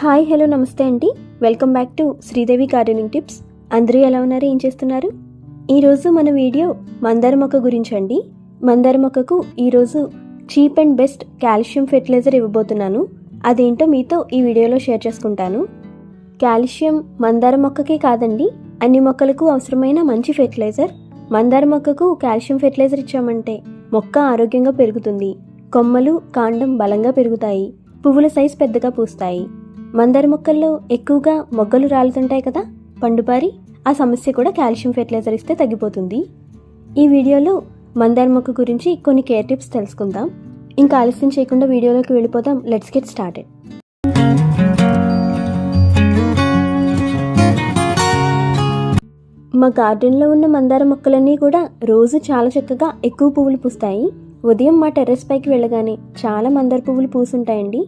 Hi hello నమస్తే అండి. Welcome back to Sridevi gardening tips. అందరూ ఎలా ఉన్నారు? ఏం చేస్తున్నారు? ఈరోజు మన వీడియో మందార మొక్క గురించి అండి. మందార మొక్కకు ఈరోజు cheap and best calcium fertiliser ఇవ్వబోతున్నాను. అదేంటో మీతో ఈ వీడియోలో షేర్ చేసుకుంటాను. కాల్షియం మందార మొక్కకే కాదండి అన్ని మొక్కలకు అవసరమైన మంచి ఫెర్టిలైజర్. మందార మొక్కకు కాల్షియం ఫెర్టిలైజర్ ఇచ్చామంటే మొక్క ఆరోగ్యంగా పెరుగుతుంది. కొమ్మలు కాండం బలంగా పెరుగుతాయి. పువ్వుల సైజ్ పెద్దగా పూస్తాయి. మందార మొక్కల్లో ఎక్కువగా మొగ్గలు రాలుతుంటాయి కదా పండుపారి ఆ సమస్య కూడా కాల్షియం ఫెర్టిలైజర్ ఇస్తే తగ్గిపోతుంది. ఈ వీడియోలో మందార మొక్క గురించి కొన్ని కేర్ టిప్స్ తెలుసుకుందాం. ఇంకా ఆలస్యం చేయకుండా వీడియోలోకి వెళ్ళిపోదాం. లెట్స్ గెట్ స్టార్టెడ్ మా గార్డెన్లో ఉన్న మందార మొక్కలన్నీ కూడా రోజు చాలా చక్కగా ఎక్కువ పువ్వులు పూస్తాయి. ఉదయం మా టెర్రస్ పైకి వెళ్ళగానే చాలా మందార పువ్వులు పూసుంటాయండి.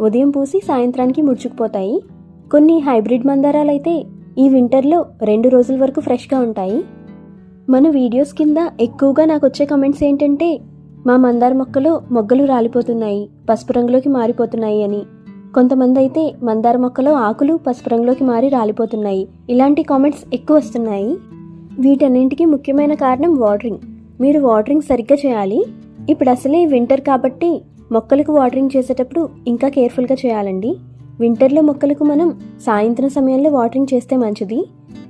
ఉదయం పూసి సాయంత్రానికి ముడుచుకుపోతాయి. కొన్ని హైబ్రిడ్ మందారాలు అయితే ఈ వింటర్లో రెండు రోజుల వరకు ఫ్రెష్గా ఉంటాయి. మన వీడియోస్ కింద ఎక్కువగా నాకు వచ్చే కమెంట్స్ ఏంటంటే మా మందార మొక్కలో మొగ్గలు రాలిపోతున్నాయి పసుపు రంగులోకి మారిపోతున్నాయి అని. కొంతమంది అయితే మందార మొక్కలో ఆకులు పసుపు రంగులోకి మారి రాలిపోతున్నాయి. ఇలాంటి కామెంట్స్ ఎక్కువ వస్తున్నాయి. వీటన్నింటికి ముఖ్యమైన కారణం వాటరింగ్. మీరు వాటరింగ్ సరిగ్గా చేయాలి. ఇప్పుడు అసలే వింటర్ కాబట్టి మొక్కలకు వాటరింగ్ చేసేటప్పుడు ఇంకా కేర్ఫుల్గా చేయాలండి. వింటర్లో మొక్కలకు మనం సాయంత్రం సమయంలో వాటరింగ్ చేస్తే మంచిది.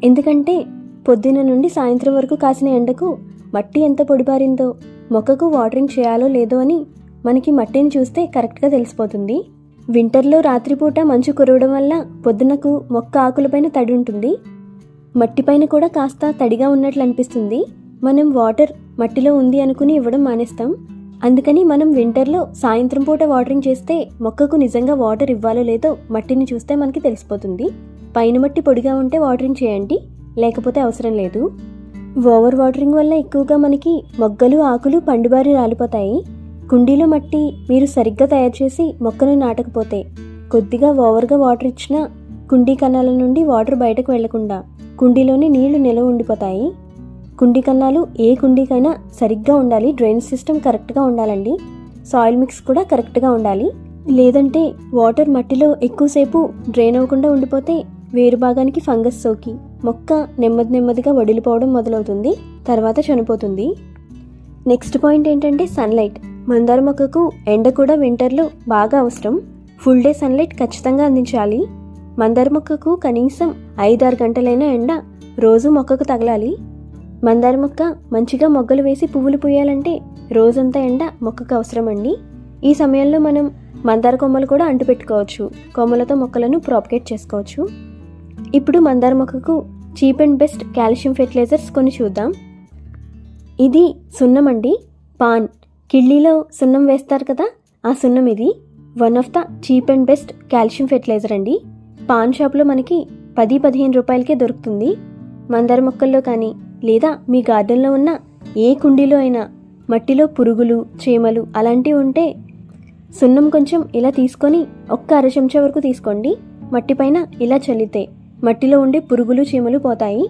ఎందుకంటే పొద్దున నుండి సాయంత్రం వరకు కాసిన ఎండకు మట్టి ఎంత పొడిబారిందో మొక్కకు వాటరింగ్ చేయాలో లేదో అని మనకి మట్టిని చూస్తే కరెక్ట్గా తెలిసిపోతుంది. వింటర్లో రాత్రిపూట మంచు కురవడం వల్ల పొద్దునకు మొక్క ఆకులపైన తడి ఉంటుంది. మట్టిపైన కూడా కాస్త తడిగా ఉన్నట్లు అనిపిస్తుంది. మనం వాటర్ మట్టిలో ఉంది అనుకుని ఇవ్వడం మానేస్తాం. అందుకని మనం వింటర్లో సాయంత్రం పూట వాటరింగ్ చేస్తే మొక్కకు నిజంగా వాటర్ ఇవ్వాలో లేదో మట్టిని చూస్తే మనకి తెలిసిపోతుంది. పైన మట్టి పొడిగా ఉంటే వాటరింగ్ చేయండి లేకపోతే అవసరం లేదు. ఓవర్ వాటరింగ్ వల్ల ఎక్కువగా మనకి మొగ్గలు ఆకులు పండుబారి రాలిపోతాయి. కుండీలో మట్టి మీరు సరిగ్గా తయారు చేసి మొక్కను నాటకపోతే కొద్దిగా ఓవర్గా వాటర్ ఇచ్చినా కుండీ కణాల నుండి వాటర్ బయటకు వెళ్ళకుండా కుండీలోని నీళ్ళు నిలవ ఉండిపోతాయి. కుండీ కన్నాలు ఏ కుండీకైనా సరిగ్గా ఉండాలి. డ్రైన్ సిస్టమ్ కరెక్ట్గా ఉండాలండి. సాయిల్ మిక్స్ కూడా కరెక్ట్గా ఉండాలి. లేదంటే వాటర్ మట్టిలో ఎక్కువసేపు డ్రైన్ అవ్వకుండా ఉండిపోతే వేరు భాగానికి ఫంగస్ సోకి. మొక్క నెమ్మది నెమ్మదిగా వడిలిపోవడం మొదలవుతుంది. తర్వాత చనిపోతుంది. నెక్స్ట్ పాయింట్ ఏంటంటే సన్లైట్. మందార మొక్కకు ఎండ కూడా వింటర్లో బాగా అవసరం. ఫుల్ డే సన్లైట్ ఖచ్చితంగా అందించాలి. మందార మొక్కకు కనీసం ఐదారు గంటలైన ఎండ రోజు మొక్కకు తగలాలి. మందార మొక్క మంచిగా మొగ్గలు వేసి పువ్వులు పూయాలంటే రోజంతా ఎండ మొక్కకు అవసరం అండి ఈ సమయంలో మనం మందార కొమ్మలు కూడా అంటుపెట్టుకోవచ్చు కొమ్మలతో మొక్కలను ప్రాపగేట్ చేసుకోవచ్చు. ఇప్పుడు మందార మొక్కకు cheap and best calcium fertilisers కొన్ని చూద్దాం. ఇది సున్నం అండి. పాన్. కిళ్ళీలో సున్నం వేస్తారు కదా ఆ సున్నం ఇది. One of the cheap and best calcium fertiliser అండి. పాన్ షాప్లో మనకి పది పదిహేను రూపాయలకే దొరుకుతుంది. మందార మొక్కల్లో కానీ లేదా మీ గార్డెన్లో ఉన్న ఏ కుండీలో అయినా మట్టిలో పురుగులు చీమలు అలాంటివి ఉంటే సున్నం కొంచెం ఇలా తీసుకొని ఒక్క అర చెంచా వరకు తీసుకోండి. మట్టిపైన ఇలా చల్లితే మట్టిలో ఉండే పురుగులు చీమలు పోతాయి.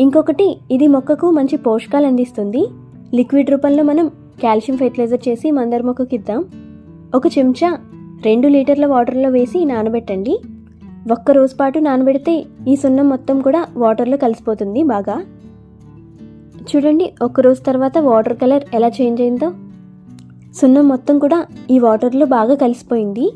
ఇంకొకటి ఇది మొక్కకు మంచి పోషకాలు అందిస్తుంది. లిక్విడ్ రూపంలో మనం కాల్షియం ఫెర్టిలైజర్ చేసి మందార మొక్కకి ఇద్దాం. ఒక చెంచా రెండు లీటర్ల వాటర్లో వేసి నానబెట్టండి. ఒక్క రోజు పాటు నానబెడితే ఈ సున్నం మొత్తం కూడా వాటర్లో కలిసిపోతుంది బాగా. చూడండి ఒక రోజు తర్వాత వాటర్ కలర్ ఎలా చేంజ్ అయిందో. సున్నం మొత్తం కూడా ఈ వాటర్లో బాగా కలిసిపోయింది.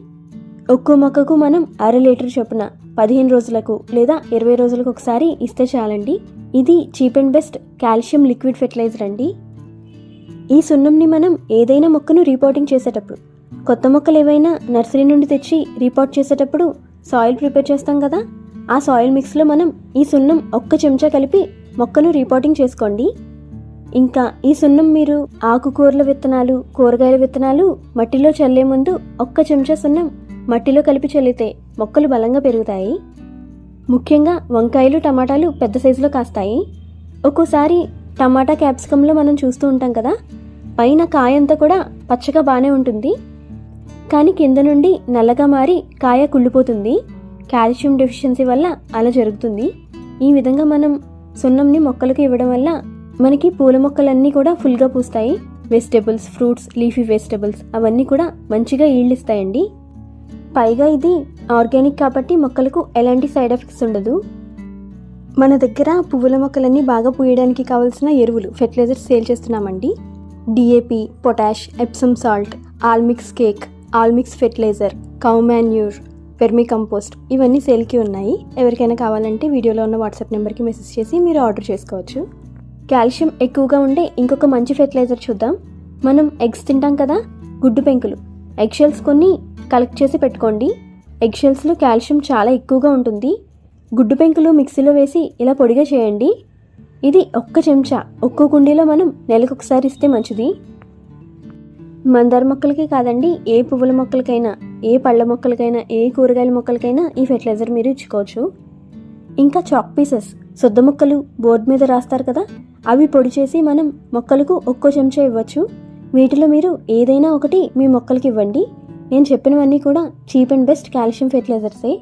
ఒక్కో మొక్కకు మనం అర లీటర్ చొప్పున పదిహేను రోజులకు లేదా ఇరవై రోజులకు ఒకసారి ఇస్తే చాలండి. ఇది cheap and best calcium liquid fertiliser అండి. ఈ సున్నంని మనం ఏదైనా మొక్కను రీపోర్టింగ్ చేసేటప్పుడు కొత్త మొక్కలు ఏవైనా నర్సరీ నుండి తెచ్చి రీపోర్ట్ చేసేటప్పుడు సాయిల్ ప్రిపేర్ చేస్తాం కదా. ఆ సాయిల్ మిక్స్లో మనం ఈ సున్నం ఒక్క చెంచా కలిపి మొక్కను రీపోర్టింగ్ చేసుకోండి. ఇంకా ఈ సున్నం మీరు ఆకుకూరల విత్తనాలు కూరగాయల విత్తనాలు మట్టిలో చల్లే ముందు ఒక్క చెంచా సున్నం మట్టిలో కలిపి చల్లితే మొక్కలు బలంగా పెరుగుతాయి. ముఖ్యంగా వంకాయలు టమాటాలు పెద్ద సైజులో కాస్తాయి. ఒక్కోసారి టమాటా క్యాప్సికంలో మనం చూస్తూ ఉంటాం కదా పైన కాయ అంతా కూడా పచ్చగా బాగానే ఉంటుంది. కానీ కింద నుండి నల్లగా మారి కాయ కుళ్ళిపోతుంది. కాల్షియం డెఫిషియన్సీ వల్ల అలా జరుగుతుంది. ఈ విధంగా మనం సున్నంని మొక్కలకు ఇవ్వడం వల్ల మనకి పూల మొక్కలన్నీ కూడా ఫుల్గా పూస్తాయి. వెజిటేబుల్స్ ఫ్రూట్స్ లీఫీ వెజిటేబుల్స్ అవన్నీ కూడా మంచిగా ఈల్డ్ ఇస్తాయండి పైగా ఇది ఆర్గానిక్ కాబట్టి మొక్కలకు ఎలాంటి సైడ్ ఎఫెక్ట్స్ ఉండదు. మన దగ్గర పువ్వుల మొక్కలన్నీ బాగా పూయడానికి కావాల్సిన ఎరువులు ఫెర్టిలైజర్స్ సేల్ చేస్తున్నామండి. DAP potash Epsom salt all mix cake all mix fertiliser cow manure vermicompost ఇవన్నీ సేల్కి ఉన్నాయి. ఎవరికైనా కావాలంటే వీడియోలో ఉన్న వాట్సాప్ నెంబర్కి మెసేజ్ చేసి మీరు ఆర్డర్ చేసుకోవచ్చు. కాల్షియం ఎక్కువగా ఉండే ఇంకొక మంచి ఫెర్టిలైజర్ చూద్దాం. మనం ఎగ్స్ తింటాం కదా? గుడ్డు పెంకులు. ఎగ్ షెల్స్ కొన్ని కలెక్ట్ చేసి పెట్టుకోండి. ఎగ్ షెల్స్లో కాల్షియం చాలా ఎక్కువగా ఉంటుంది. గుడ్డు పెంకులు మిక్సీలో వేసి ఇలా పొడిగా చేయండి. ఇది ఒక్క చెంచా ఒక్కో కుండీలో మనం నెలకు ఒకసారి ఇస్తే మంచిది. మందార మొక్కలకి కాదండి ఏ పువ్వుల మొక్కలకైనా. ఏ పళ్ళ మొక్కలకైనా ఏ కూరగాయల మొక్కలకైనా ఈ ఫెర్టిలైజర్ మీరు ఇచ్చుకోవచ్చు. ఇంకా చాక్ పీసెస్ సొద్ద ముక్కలు బోర్డు మీద రాస్తారు కదా? అవి పొడి చేసి మనం మొక్కలకు ఒక్కో చెంచా ఇవ్వచ్చు. వీటిలో మీరు ఏదైనా ఒకటి మీ మొక్కలకి ఇవ్వండి. నేను చెప్పినవన్నీ కూడా చీప్ అండ్ బెస్ట్ కాల్షియం ఫెర్టిలైజర్సే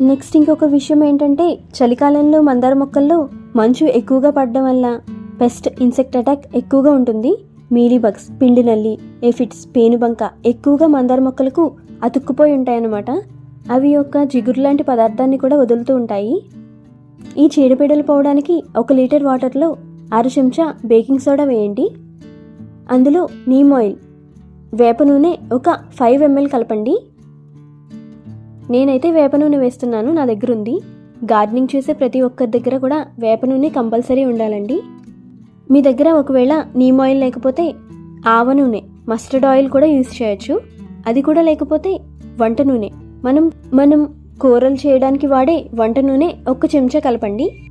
నెక్స్ట్ ఇంకొక విషయం ఏంటంటే చలికాలంలో మందార మొక్కల్లో మంచు ఎక్కువగా పడడం వల్ల పెస్ట్ ఇన్సెక్ట్ అటాక్ ఎక్కువగా ఉంటుంది. మీలీబగ్స్ పిండినల్లి పిండి నల్లి ఎఫిడ్స్ పేనుబంక ఎక్కువగా మందార మొక్కలకు అతుక్కుపోయి ఉంటాయన్నమాట. అవి యొక్క జిగురు లాంటి పదార్థాన్ని కూడా వదులుతూ ఉంటాయి. ఈ చీడపీడలు పోవడానికి ఒక లీటర్ వాటర్లో అర చెంచా బేకింగ్ సోడా వేయండి. అందులో నీమ్ ఆయిల్ వేప నూనె ఒక ఫైవ్ ఎంఎల్ కలపండి. నేనైతే వేప నూనె వేస్తున్నాను నా దగ్గర ఉంది గార్డెనింగ్ చేసే ప్రతి ఒక్కరి దగ్గర కూడా వేప నూనె కంపల్సరీ ఉండాలండి. మీ దగ్గర ఒకవేళ నీమ్ ఆయిల్ లేకపోతే ఆవ నూనె మస్టర్డ్ ఆయిల్ కూడా యూస్ చేయొచ్చు. అది కూడా లేకపోతే వంట నూనె. మనం మనం కూరలు చేయడానికి వాడే వంట నూనె ఒక చెంచా కలపండి.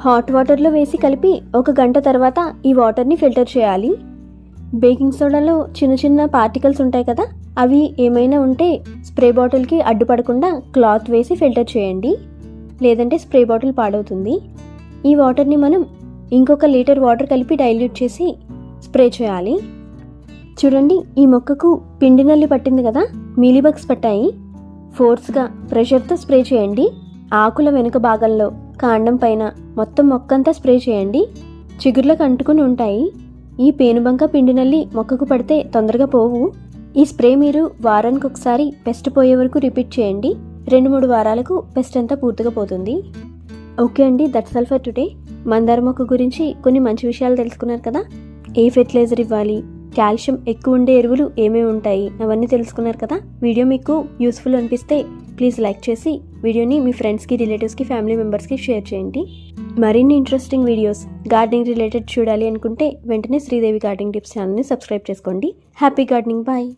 హాట్ వాటర్లో వేసి కలిపి ఒక గంట తర్వాత ఈ వాటర్ని ఫిల్టర్ చేయాలి. బేకింగ్ సోడాలో చిన్న చిన్న పార్టికల్స్ ఉంటాయి కదా అవి ఏమైనా ఉంటే స్ప్రే బాటిల్కి అడ్డుపడకుండా క్లాత్ వేసి ఫిల్టర్ చేయండి. లేదంటే స్ప్రే బాటిల్ పాడవుతుంది. ఈ వాటర్ని మనం ఇంకొక లీటర్ వాటర్ కలిపి డైల్యూట్ చేసి స్ప్రే చేయాలి. చూడండి ఈ మొక్కకు పిండి నల్లి పట్టింది కదా? మీలీబగ్స్ పట్టాయి. ఫోర్స్గా ప్రెషర్తో స్ప్రే చేయండి. ఆకుల వెనుక భాగంలో కాండం పైన మొత్తం మొక్కంతా స్ప్రే చేయండి. చిగుర్లకు అంటుకుని ఉంటాయి. ఈ పేనుబంక పిండి నల్లి మొక్కకు పడితే తొందరగా పోవు. ఈ స్ప్రే మీరు వారానికి ఒకసారి పెస్ట్ పోయే వరకు రిపీట్ చేయండి. రెండు మూడు వారాలకు పెస్ట్ అంతా పూర్తిగా పోతుంది. ఓకే అండి దట్స్ ఆల్ ఫర్ టుడే మందార మొక్క గురించి కొన్ని మంచి విషయాలు తెలుసుకున్నారు కదా? ఏ ఫెర్టిలైజర్ ఇవ్వాలి? కాల్షియం ఎక్కువ ఉండే ఎరువులు ఏమేమి ఉంటాయి? అవన్నీ తెలుసుకున్నారు కదా? వీడియో మీకు యూస్ఫుల్ అనిపిస్తే ప్లీజ్ లైక్ చేసి వీడియోని మీ ఫ్రెండ్స్కి రిలేటివ్స్కి ఫ్యామిలీ మెంబర్స్కి షేర్ చేయండి. మరిన్ని ఇంట్రెస్టింగ్ వీడియోస్ గార్డెనింగ్ రిలేటెడ్ చూడాలి అనుకుంటే వెంటనే శ్రీదేవి గార్డెనింగ్ టిప్స్ ఛానల్ని సబ్స్క్రైబ్ చేసుకోండి. Happy gardening. బాయ్